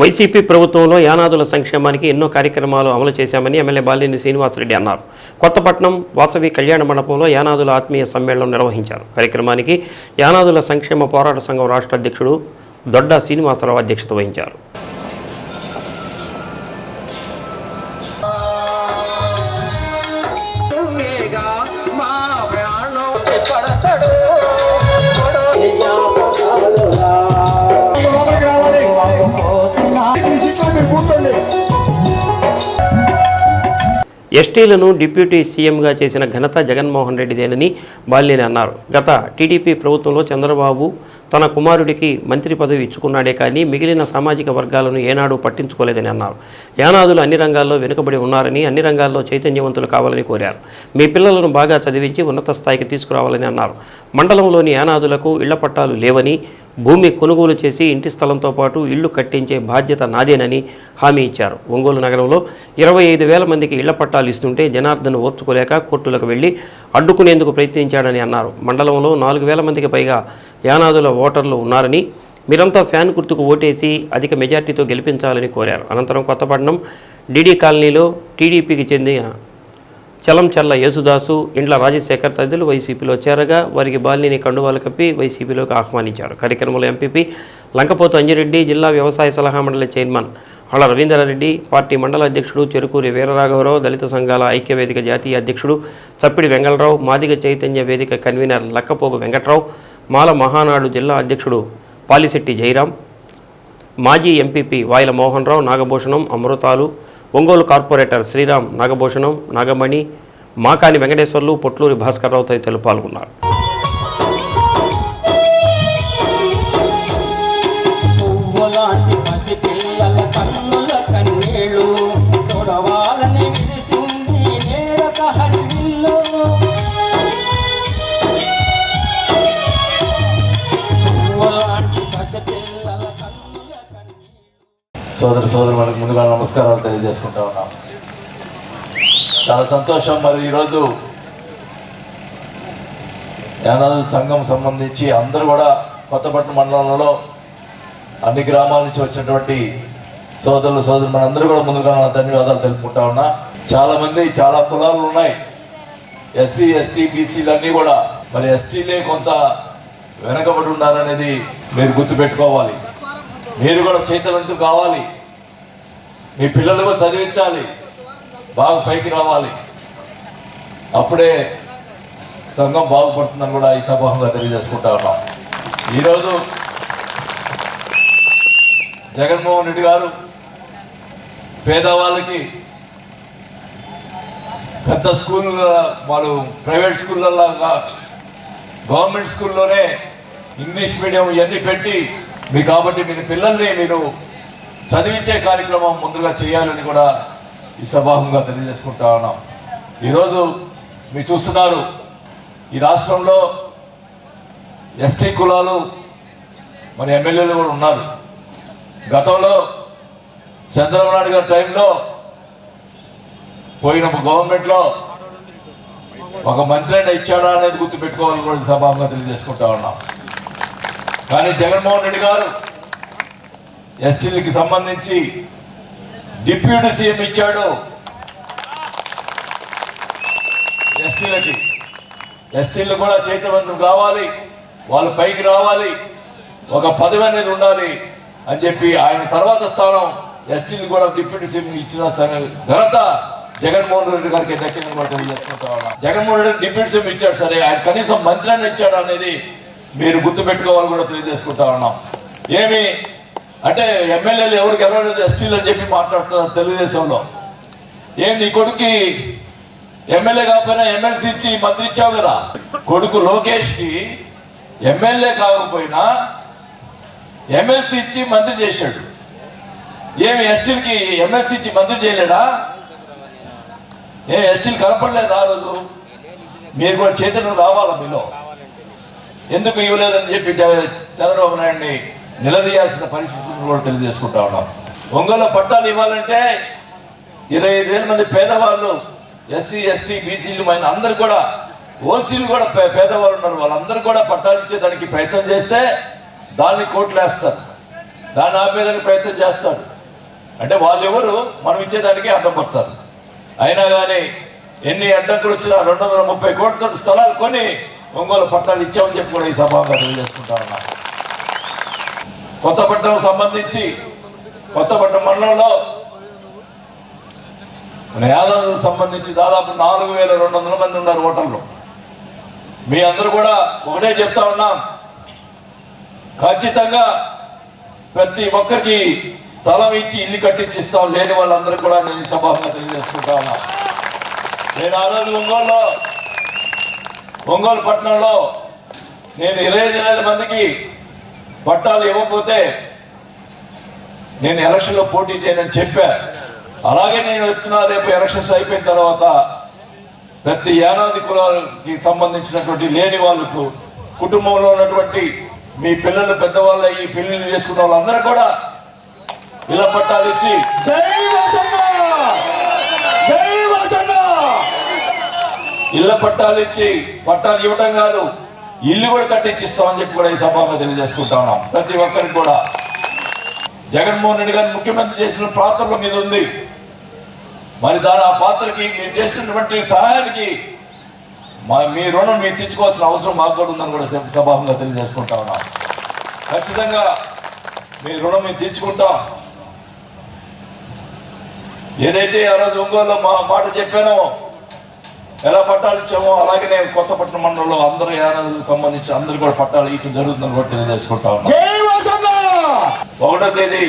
YCP ప్రభుత్వంలో యానాదుల సంక్షేమానికి ఎన్నో కార్యక్రమాలు అమలు చేశామని ఎమ్మెల్యే బాలినేని శ్రీనివాసరెడ్డి అన్నారు. కొత్తపట్నం వాసవి కళ్యాణ మండపంలో యానాదుల ఆత్మీయ సమ్మేళనం నిర్వహించారు. కార్యక్రమానికి యానాదుల సంక్షేమ పోరాట సంఘం రాష్ట్ర అధ్యక్షుడు దొడ్డ శ్రీనివాసరావు అధ్యక్షత వహించారు. ఎస్టీలను డిప్యూటీ సీఎంగా చేసిన ఘనత జగన్మోహన్ రెడ్డిదేనని బాలినేని అన్నారు. గత టీడీపీ ప్రభుత్వంలో చంద్రబాబు తన కుమారుడికి మంత్రి పదవి ఇచ్చుకున్నాడే కానీ మిగిలిన సామాజిక వర్గాలను ఏనాడు పట్టించుకోలేదని అన్నారు. యానాదులు అన్ని రంగాల్లో వెనుకబడి ఉన్నారని అన్ని రంగాల్లో చైతన్యవంతులు కావాలని కోరారు. మీ పిల్లలను బాగా చదివించి ఉన్నత స్థాయికి తీసుకురావాలని అన్నారు. మండలంలోని యానాదులకు ఇళ్ళ పట్టాలు లేవని భూమి కొనుగోలు చేసి ఇంటి స్థలంతో పాటు ఇళ్ళు కట్టించే బాధ్యత నాదేనని హామీ ఇచ్చారు. ఒంగోలు నగరంలో ఇరవై ఐదు వేల మందికి ఇళ్ళ పట్టాలు ఇస్తుంటే జనార్దన్ ఓర్చుకోలేక కోర్టులకు వెళ్ళి అడ్డుకునేందుకు ప్రయత్నించాడని అన్నారు. మండలంలో నాలుగు వేల మందికి పైగా యానాదుల ఓటర్లు ఉన్నారని మీరంతా ఫ్యాన్ గుర్తుకు ఓటేసి అధిక మెజార్టీతో గెలిపించాలని కోరారు. అనంతరం కొత్తపట్నం డీడీ కాలనీలో టీడీపీకి చెందిన చలంచల్ల యేసుదాసు ఇండ్ల రాజశేఖర్ తదితరులు వైసీపీలో చేరగా వారికి బాలిని కండువాలు కప్పి వైసీపీలోకి ఆహ్వానించారు. కార్యక్రమంలో ఎంపీపీ లంకపోతు అంజిరెడ్డి జిల్లా వ్యవసాయ సలహా మండలి చైర్మన్ ఆళ్ళ రవీంద్రారెడ్డి పార్టీ మండల అధ్యక్షుడు చెరుకూరి వీరరాఘవరావు దళిత సంఘాల ఐక్యవేదిక జాతీయ అధ్యక్షుడు చప్పిడి వెంగళరావు మాదిగ చైతన్య వేదిక కన్వీనర్ లక్కపోగు వెంకట్రావు మాల మహానాడు జిల్లా అధ్యక్షుడు పాలిశెట్టి జయరాం మాజీ ఎంపీపీ వాయిల మోహన్ రావు నాగభూషణం అమృతాలు ఒంగోలు కార్పొరేటర్ శ్రీరామ్ నాగభూషణం నాగమణి మాకాని వెంకటేశ్వర్లు పొట్లూరి భాస్కర్రావు తదితరులు పాల్గొన్నారు. సోదర సోదరు మనకు నమస్కారాలు తెలియజేసుకుంటా ఉన్నాం. చాలా సంతోషం. మరి ఈరోజు జ్ఞానాల సంఘం సంబంధించి అందరూ కూడా కొత్తపట్నం మండలంలో అన్ని గ్రామాల నుంచి వచ్చినటువంటి సోదరులు సోదరులు మనందరూ కూడా ముందుగా ధన్యవాదాలు తెలుపుకుంటా ఉన్నా. చాలామంది చాలా కులాలు ఉన్నాయి. ఎస్సీ ఎస్టీ బీసీలు అన్నీ కూడా. మరి ఎస్టీలే కొంత వెనకబడి ఉన్నారనేది మీరు గుర్తుపెట్టుకోవాలి. మీరు కూడా చైతన్యంతో కావాలి. మీ పిల్లలకు చదివించాలి. బాగా పైకి రావాలి. అప్పుడే సంఘం బాగుపడుతుందని కూడా ఈ సభాంగా తెలియజేసుకుంటా ఉన్నాం. ఈరోజు జగన్మోహన్ రెడ్డి గారు పేదవాళ్ళకి పెద్ద స్కూల్ వాళ్ళు ప్రైవేట్ స్కూళ్ళల్లో గవర్నమెంట్ స్కూల్లోనే ఇంగ్లీష్ మీడియం ఇవన్నీ పెట్టి మీ కాబట్టి మీ పిల్లల్ని మీరు చదివించే కార్యక్రమం ముందుగా చేయాలని కూడా ఈ సభాముగా తెలియజేసుకుంటా ఉన్నాం. ఈరోజు మీరు చూస్తున్నారు ఈ రాష్ట్రంలో ఎస్టీ కులాలు మన ఎమ్మెల్యేలు కూడా ఉన్నారు. గతంలో చంద్రబాబు నాయుడు గారి టైంలో పోయిన గవర్నమెంట్లో ఒక మంత్రి అయినా ఇచ్చాడా అనేది గుర్తు పెట్టుకోవాలని కూడా సభాముగా తెలియజేసుకుంటా ఉన్నాం. కానీ జగన్మోహన్ రెడ్డి గారు ఎస్టీలకి సంబంధించి డిప్యూటీ సీఎం ఇచ్చాడు. ఎస్టీలకి. ఎస్టీలు కూడా చైతన్యవంతులు కావాలి. వాళ్ళు పైకి రావాలి. ఒక పదవి అనేది ఉండాలి అని చెప్పి ఆయన తర్వాత స్థానం ఎస్టీలు కూడా డిప్యూటీ సీఎం ఇచ్చిన ఘనత జగన్మోహన్ రెడ్డి గారికి దక్కిందని కూడా తెలియజేసుకుంటా జగన్మోహన్ రెడ్డి డిప్యూటీ సీఎం ఇచ్చాడు సరే ఆయన కనీసం మంత్రి ఇచ్చాడు అనేది మీరు గుర్తుపెట్టుకోవాలని కూడా తెలియజేసుకుంటా ఉన్నాం. ఏమి అంటే ఎమ్మెల్యేలు ఎవరు గెలవలేదు ఎస్టీలు అని చెప్పి మాట్లాడుతున్నారు తెలుగుదేశంలో. ఏం నీ కొడుక్కి ఎమ్మెల్యే కాకపోయినా ఎమ్మెల్సీ ఇచ్చి మంత్రి ఇచ్చావు కదా. కొడుకు లోకేష్కి ఎమ్మెల్యే కాకపోయినా ఎమ్మెల్సీ ఇచ్చి మంత్రి చేశాడు. ఏమి ఎస్టీలకి ఎమ్మెల్సీ ఇచ్చి మంత్రి చేయలేడా? ఏ ఎస్టీలు కనపడలేదు ఆ రోజు? మీరు కూడా చైతన్యం రావాలా మీలో? ఎందుకు ఇవ్వలేదని చెప్పి చంద్రబాబు నాయుడిని నిలదీయాల్సిన పరిస్థితులు కూడా తెలియజేసుకుంటా ఉన్నాం. ఒంగోలు పట్టాలు ఇవ్వాలంటే ఇరవై ఐదు వేల మంది పేదవాళ్ళు ఎస్సీ ఎస్టీ బీసీలు మైన అందరు కూడా ఓసీలు కూడా పే- పేదవాళ్ళు ఉన్నారు. వాళ్ళందరూ కూడా పట్టాలు ఇచ్చేదానికి ప్రయత్నం చేస్తే దాన్ని కోట్లు వేస్తారు దాన్ని ఆపేదానికి ప్రయత్నం చేస్తాడు అంటే వాళ్ళు ఎవరు మనం ఇచ్చేదానికి అడ్డం పడతారు. అయినా కానీ ఎన్ని అడ్డంకులు వచ్చినా రెండు వందల ముప్పై కోట్ల స్థలాలు కొని ఒంగోలు పట్టాలు ఇచ్చామని చెప్పి కూడా ఈ సభ తెలియజేసుకుంటా ఉన్నా. కొత్తపట్నం సంబంధించి కొత్తపట్నం మండలంలో మన యాదవ్ సంబంధించి దాదాపు నాలుగు వేల రెండు వందల మంది ఉన్నారు ఓటర్లు. మీ అందరూ కూడా ఒకటే చెప్తా ఉన్నాం. ఖచ్చితంగా ప్రతి ఒక్కరికి స్థలం ఇచ్చి ఇల్లు కట్టించిస్తాం. లేని వాళ్ళందరూ కూడా నేను సభగా తెలియజేసుకుంటా ఉన్నా. నేను ఆ రోజు ఒంగోలులో ఒంగోలు పట్టణంలో నేను ఇరవై ఐదు వేల మందికి పట్టాలు ఇవ్వకపోతే నేను ఎలక్షన్లో పోటీ చేయనని చెప్పా. అలాగే నేను చెప్తున్నా రేపు ఎలక్షన్స్ అయిపోయిన తర్వాత ప్రతి యానాది కులాలకి సంబంధించినటువంటి లేని వాళ్ళు కుటుంబంలో ఉన్నటువంటి మీ పిల్లలు పెద్దవాళ్ళు ఈ పెళ్ళిళ్ళు చేసుకున్న వాళ్ళందరూ కూడా ఇళ్ళ పట్టాలు ఇచ్చి ఇళ్ళ పట్టాలు ఇచ్చి పట్టాలు ఇవ్వడం కాదు. ఇల్లు కూడా కట్టించిస్తామని చెప్పి కూడా ఈ సభగా తెలియజేసుకుంటా ఉన్నాం. ప్రతి ఒక్కరికి కూడా. జగన్మోహన్ రెడ్డి గారిని ముఖ్యమంత్రి చేసిన పాత్రలో మీద ఉంది. మరి దాని ఆ పాత్రకి మీరు చేసినటువంటి సహాయానికి మా మీ రుణం మీరు తెచ్చుకోవాల్సిన అవసరం మాకు కూడా ఉందని కూడా సభాంగా తెలియజేసుకుంటా ఉన్నాం. ఖచ్చితంగా మీ రుణం మేము తీర్చుకుంటాం. ఏదైతే ఆ రోజు ఒంగోలులో మా మాట చెప్పానో ఎలా పట్టాలు ఇచ్చామో అలాగే నేను కొత్తపట్నం మండలంలో అందరూ యానాదులకు సంబంధించి అందరూ కూడా పట్టాలు ఇటు జరుగుతుందని కూడా తెలియజేసుకుంటా ఒకటో తేదీ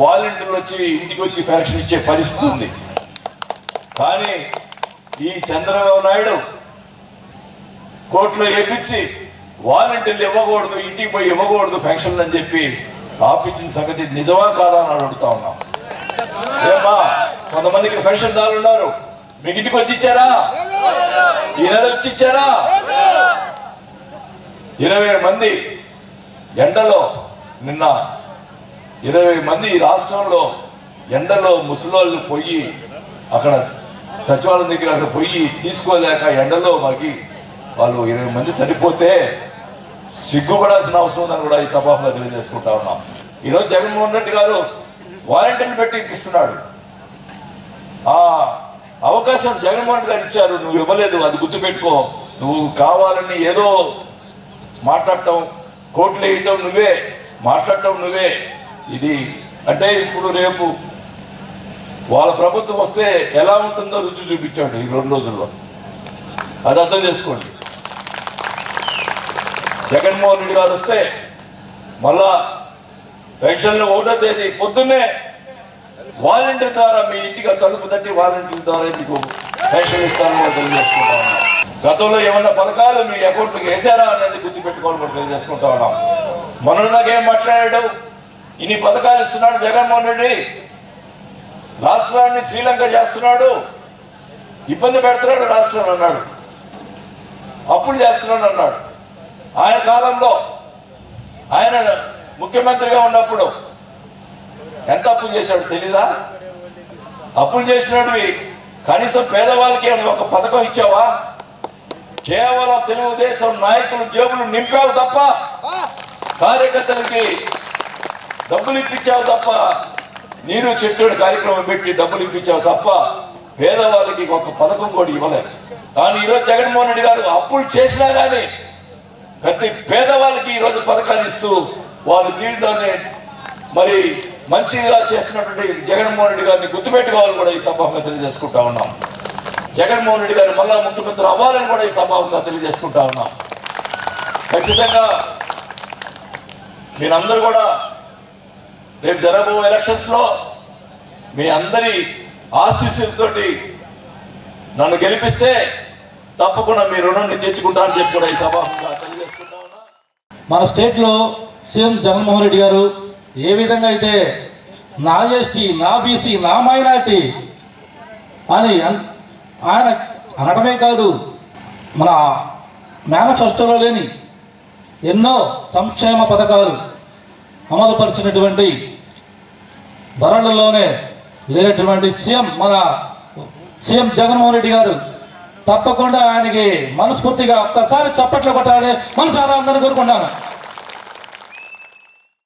వాలంటీర్లు వచ్చి ఇంటికి వచ్చి పెన్షన్ ఇచ్చే పరిస్థితి ఉంది. కానీ ఈ చంద్రబాబు నాయుడు కోర్టులో వేపించి వాలంటీర్లు ఇవ్వకూడదు ఇంటికి పోయి ఇవ్వకూడదు పెన్షన్లు అని చెప్పి ఆపించిన సంగతి నిజమా కాదా అని అడుగుతా ఉన్నాం. ఏమ్మా కొంతమందికి పెన్షన్ దారులు ఉన్నారు మీకు ఇంటికి వచ్చి ఇచ్చారా? ఈ నెల వచ్చి ఇచ్చారా ఇరవై మంది ఎండలో నిన్న ఇరవై మంది ఈ రాష్ట్రంలో ఎండలో ముసలోళ్ళు పోయి అక్కడ సచివాలయం దగ్గర అక్కడ పోయి తీసుకోలేక ఎండలో మాకి వాళ్ళు ఇరవై మంది చనిపోతే సిగ్గుపడాల్సిన అవసరం ఉందని కూడా ఈ సభలో తెలియజేసుకుంటా ఉన్నాం. ఈరోజు జగన్మోహన్ రెడ్డి గారు వారంటీలు పెట్టి ఇప్పిస్తున్నాడు. ఆ అవకాశం జగన్మోహన్ గారు ఇచ్చారు నువ్వు ఇవ్వలేదు అది గుర్తుపెట్టుకో. నువ్వు కావాలని ఏదో మాట్లాడటం కోట్లు వేయటం నువ్వే మాట్లాడటం నువ్వే. ఇది అంటే ఇప్పుడు రేపు వాళ్ళ ప్రభుత్వం వస్తే ఎలా ఉంటుందో రుచి చూపించాడు ఈ రెండు రోజుల్లో. అది అర్థం చేసుకోండి. జగన్మోహన్ రెడ్డి గారు వస్తే మళ్ళా పెన్షన్లు ఒకటో తేదీ పొద్దున్నే వాలంటీర్ ద్వారా మీ ఇంటికి తలుపు తట్టి వాలంటీర్ ద్వారా మీకు రేషన్ ఇస్తానని కూడా తెలియజేసుకుంటా ఉన్నాం. గతంలో ఏమన్నా పథకాలు మీ అకౌంట్లకు వేసారా అనేది గుర్తుపెట్టుకోవాలి కూడా తెలియజేసుకుంటా ఉన్నాం. మొన్నదాకా ఏం మాట్లాడాడు? ఇన్ని పథకాలు ఇస్తున్నాడు జగన్మోహన్ రెడ్డి. రాష్ట్రాన్ని శ్రీలంక చేస్తున్నాడు. ఇబ్బంది పెడుతున్నాడు రాష్ట్రం అన్నాడు. అప్పులు చేస్తున్నాడు అన్నాడు. ఆయన కాలంలో ఆయన ముఖ్యమంత్రిగా ఉన్నప్పుడు ఎంత అప్పులు చేశాడు తెలీదా? అప్పులు చేసినవి కనీసం పేదవాళ్ళకి అని ఒక పథకం ఇచ్చావా? కేవలం తెలుగుదేశం నాయకులు జేబులు నింపావు తప్ప కార్యకర్తలకి డబ్బులు ఇప్పించావు తప్ప నీరు చెట్టుడు కార్యక్రమం పెట్టి డబ్బులు ఇప్పించావు తప్ప పేదవాళ్ళకి ఒక పథకం కూడా ఇవ్వలేదు కానీ ఈరోజు జగన్మోహన్ రెడ్డి గారు అప్పులు చేసినా కానీ ప్రతి పేదవాళ్ళకి ఈరోజు పథకాలు ఇస్తూ వాళ్ళ జీవితాన్ని మరి మంచిగా చేసినటువంటి జగన్మోహన్ రెడ్డి గారిని గుర్తుపెట్టుకోవాలని కూడా ఈ సభగా తెలియజేసుకుంటా ఉన్నాం. జగన్మోహన్ రెడ్డి గారు మళ్ళా ముఖ్యమంత్రి అవ్వాలని కూడా ఈ సభగా తెలియజేసుకుంటా ఉన్నాం. ఖచ్చితంగా మీరందరూ కూడా రేపు జరగబో ఎలక్షన్స్లో మీ అందరి ఆశీస్సులతోటి నన్ను గెలిపిస్తే తప్పకుండా మీ రుణాన్ని తెచ్చుకుంటారని చెప్పి కూడా ఈ సభ తెలియజేసుకుంటా ఉన్నా. మన స్టేట్లో సీఎం జగన్మోహన్ రెడ్డి గారు ఏ విధంగా అయితే నా ఎస్టీ నా బీసీ నా మైనార్టీ అని అన్- ఆయన అనడమే కాదు మన మేనిఫెస్టోలో లేని ఎన్నో సంక్షేమ పథకాలు అమలుపరిచినటువంటి బరళ్ళలోనే లేనటువంటి సీఎం మన సీఎం జగన్మోహన్ రెడ్డి గారు తప్పకుండా ఆయనకి మనస్ఫూర్తిగా ఒక్కసారి చప్పట్లు కొట్టాలని మనసు ఆరాధన కోరుకుంటాను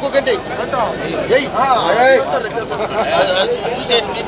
కొట్టండి ఏం చూసేయండి